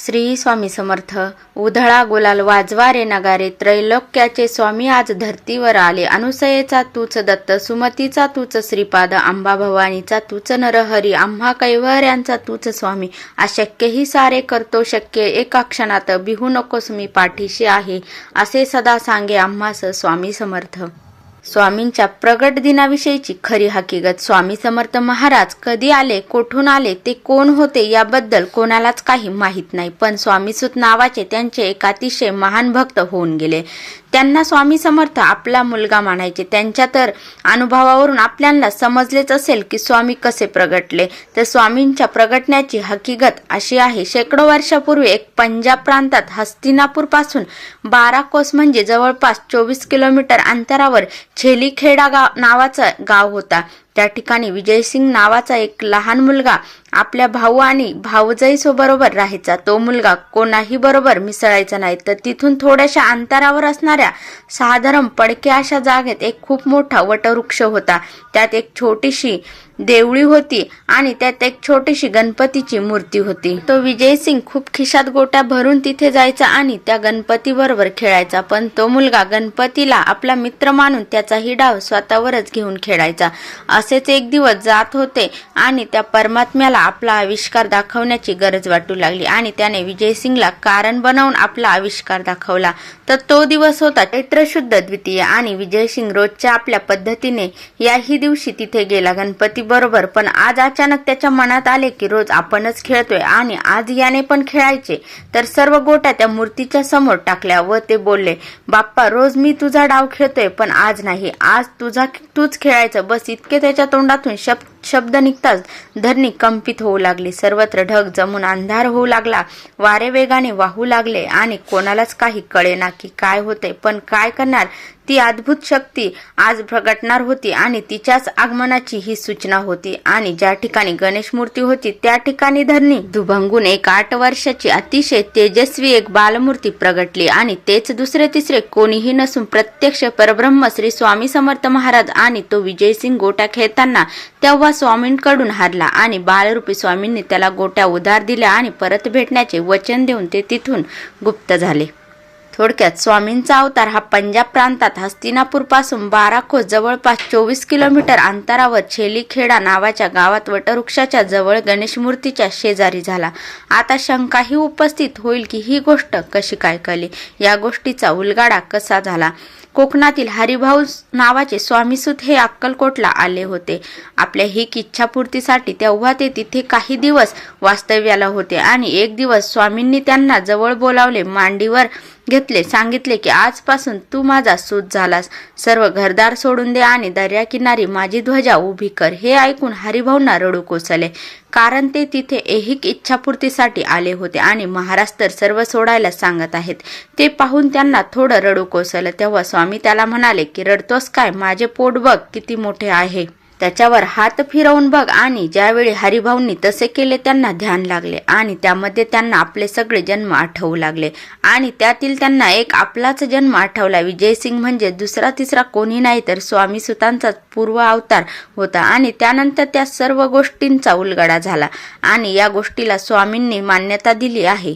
श्री स्वामी समर्थ उधळा गुलाल वाजवा रे नगारे त्रैलोक्याचे स्वामी आज धर्तीवर आले. अनुसयेचा तूच दत्त सुमतीचा तूच श्रीपाद अंबा भवानीचा तूच नरहरी आम्हा कैवऱ्यांचा तूच स्वामी. अशक्यही सारे करतो शक्य एका क्षणात बिहू नकोस मी पाठीशी आहे. असे सदा सांगे आम्हास स्वामी समर्थ. स्वामींच्या प्रगट दिनाविषयीची खरी हकीकत स्वामी समर्थ महाराज कधी आले कोठून आले ते कोण होते याबद्दल कोणालाच काही माहीत नाही. पण स्वामीसुत नावाचे त्यांचे एक अतिशय महान भक्त होऊन गेले. त्यांना स्वामी समर्थ आपला मुलगा मानायचे त्यांच्या तर अनुभवावरून आपल्याला समजलेच असेल की स्वामी कसे प्रगटले. तर स्वामींच्या प्रगटण्याची हकीकत अशी आहे. शेकडो वर्षापूर्वी एक पंजाब प्रांतात हस्तिनापूरपासून बारा कोस म्हणजे जवळपास चोवीस किलोमीटर अंतरावर छेलीखेडा गाव नावाचा गाव होता. त्या ठिकाणी विजयसिंग नावाचा एक लहान मुलगा आपल्या भाऊ आणि भाऊजाईसोबरोबर राहायचा. तो मुलगा कोणाही बरोबर मिसळायचा नाही. तर तिथून थोड्याशा अंतरावर असणाऱ्या साधारण पडके अशा जागेत एक खूप मोठा वटवृक्ष होता. त्यात एक छोटीशी देवळी होती आणि त्यात एक छोटीशी गणपतीची मूर्ती होती. तो विजयसिंग खूप खिशात गोट्या भरून तिथे जायचा आणि त्या गणपती बरोबर खेळायचा. पण तो मुलगा गणपतीला आपला मित्र मानून त्याचाही डाव स्वतःवरच घेऊन खेळायचा. असेच एक दिवस जात होते आणि त्या परमात्म्याला आपला आविष्कार दाखवण्याची गरज वाटू लागली आणि त्याने विजयसिंगला कारण बनवून आपला आविष्कार दाखवला. तर तो दिवस होता चैत्रशुद्ध द्वितीय आणि विजयसिंग रोजच्या आपल्या पद्धतीने याही दिवशी तिथे गेला गणपती बरोबर. पण आज अचानक त्याच्या मनात आले की रोज आपणच खेळतोय आणि आज याने पण खेळायचे. तर सर्व गोट्या त्या मूर्तीच्या समोर टाकल्या व ते बोलले बाप्पा रोज मी तुझा डाव खेळतोय पण आज नाही. आज तुझा तूच खेळायचं. बस इतके त्याच्या तोंडातून शब्द शब्द निघताच धरणी कंपित होऊ लागली. सर्वत्र ढग जमून अंधार होऊ लागला. वारे वेगाने वाहू लागले आणि कोणालाच काही कळेना की काय होते. पण काय करणार? ती अद्भुत शक्ती आज प्रगटणार होती आणि तिच्याच आगमनाची ही सूचना होती. आणि ज्या ठिकाणी गणेश मूर्ती होती त्या ठिकाणी धरणी. दुभंगून एक आठ वर्षाची अतिशय तेजस्वी एक बालमूर्ती प्रगटली आणि तेच दुसरे तिसरे कोणीही नसून प्रत्यक्ष परब्रह्म श्री स्वामी समर्थ महाराज आणि तो विजयसिंग गोटा खेळताना तेव्हा स्वामींकडून हारला आणि बालरूपी स्वामींनी त्याला गोट्या उधार दिल्या आणि परत भेटण्याचे वचन देऊन ते तिथून गुप्त झाले. थोडक्यात स्वामींचा अवतार हा पंजाब प्रांतात हस्तिनापूरपासून बारा जवळपास चोवीस किलोमीटर अंतरावर छेलीखेडा नावाच्या गावात वटवृक्षाच्या जवळ गणेश मूर्तीच्या शेजारी झाला. आता शंकाही उपस्थित होईल की ही गोष्ट कशी काय कळली? या गोष्टीचा उलगाडा कसा झाला? कोकणातील हरिभाऊ नावाचे स्वामीसूत हे अक्कलकोटला आले होते. आपल्या हिक इच्छापूर्तीसाठी तेव्हा ते तिथे काही दिवस वास्तव्याला होते आणि एक दिवस स्वामींनी त्यांना जवळ बोलावले मांडीवर घेतले सांगितले की आजपासून तू माझा सूत झालास. सर्व घरदार सोडून दे आणि दर्याकिनारी माझी ध्वजा उभी कर. हे ऐकून हरिभाऊंना रडू कोसले कारण ते तिथे ऐहिक इच्छापूर्तीसाठी आले होते आणि महाराज तर सर्व सोडायला सांगत आहेत. ते पाहून त्यांना थोडं रडू कोसलं तेव्हा स्वामी त्याला म्हणाले की रडतोस काय? माझे पोट बघ किती मोठे आहे. त्याच्यावर हात फिरवून बघ आणि ज्यावेळी हरिभाऊंनी तसे केले त्यांना ध्यान लागले आणि त्यामध्ये त्यांना आपले सगळे जन्म आठवू लागले. आणि त्यातील त्यांना एक आपलाच जन्म आठवला. विजयसिंग म्हणजे दुसरा तिसरा कोणी नाही तर स्वामी सुतांचा पूर्व अवतार होता आणि त्यानंतर त्या सर्व गोष्टींचा उलगडा झाला. आणि या गोष्टीला स्वामींनी मान्यता दिली आहे.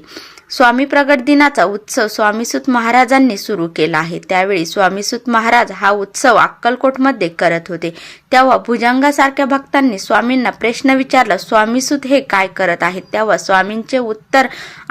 स्वामी प्रगट दिनाचा उत्सव स्वामीसूत महाराजांनी सुरू केला आहे. त्यावेळी स्वामीसूत महाराज हा उत्सव अक्कलकोटमध्ये करत होते. तेव्हा भुजंगासारख्या भक्तांनी स्वामींना प्रश्न विचारला स्वामीसूत हे काय करत आहेत? तेव्हा स्वामींचे उत्तर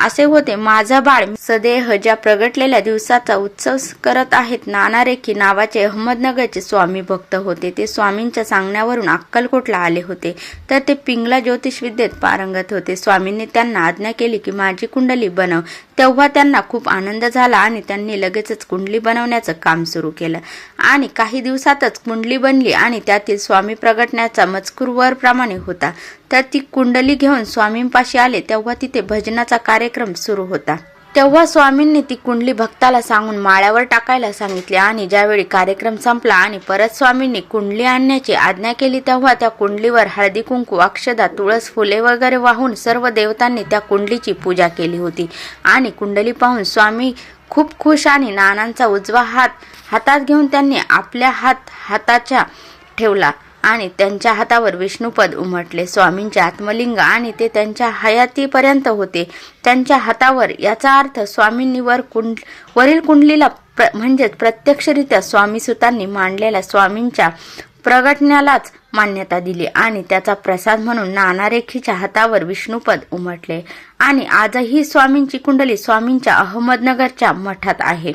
असे होते माझा बाळ सदेह ज्या प्रगटलेल्या दिवसाचा उत्सव करत आहेत नाना रेखी नावाचे अहमदनगरचे स्वामी भक्त होते. ते स्वामींच्या सांगण्यावरून अक्कलकोटला आले होते. तर ते पिंगला ज्योतिष विद्येत पारंगत होते. स्वामींनी त्यांना आज्ञा केली की माझी कुंडली बन बनव तेव्हा त्यांना खूप आनंद झाला आणि त्यांनी लगेचच कुंडली बनवण्याचं काम सुरू केलं. आणि काही दिवसातच कुंडली बनली आणि त्यातील स्वामी प्रगटण्याचा मजकूर वर प्रमाणे होता. तर ती कुंडली घेऊन स्वामींपाशी आले तेव्हा तिथे भजनाचा कार्यक्रम सुरू होता. तेव्हा स्वामींनी ती कुंडली भक्ताला सांगून माळ्यावर टाकायला सांगितले आणि ज्यावेळी कार्यक्रम संपला आणि परत स्वामींनी कुंडली आणण्याची आज्ञा केली तेव्हा त्या कुंडलीवर हळदी कुंकू अक्षदा तुळस फुले वगैरे वाहून सर्व देवतांनी त्या कुंडलीची पूजा केली होती. आणि कुंडली पाहून स्वामी खूप खुश आणि नानांचा उजवा हात हातात घेऊन त्यांनी आपल्या हात हाताच्या ठेवला. आणि त्यांच्या हातावर विष्णुपद उमटले. स्वामींचे आत्मलिंग आणि ते त्यांच्या हयातीपर्यंत होते. त्यांच्या हातावर याचा अर्थ स्वामींनी वर कुंड वरील कुंडलीला प्र म्हणजेच प्रत्यक्षरित्या स्वामीसुतांनी मांडलेल्या स्वामींच्या प्रगटण्यालाच मान्यता दिली आणि त्याचा प्रसाद म्हणून नानारेखीच्या हातावर विष्णुपद उमटले. आणि आजही स्वामींची कुंडली स्वामींच्या अहमदनगरच्या मठात आहे.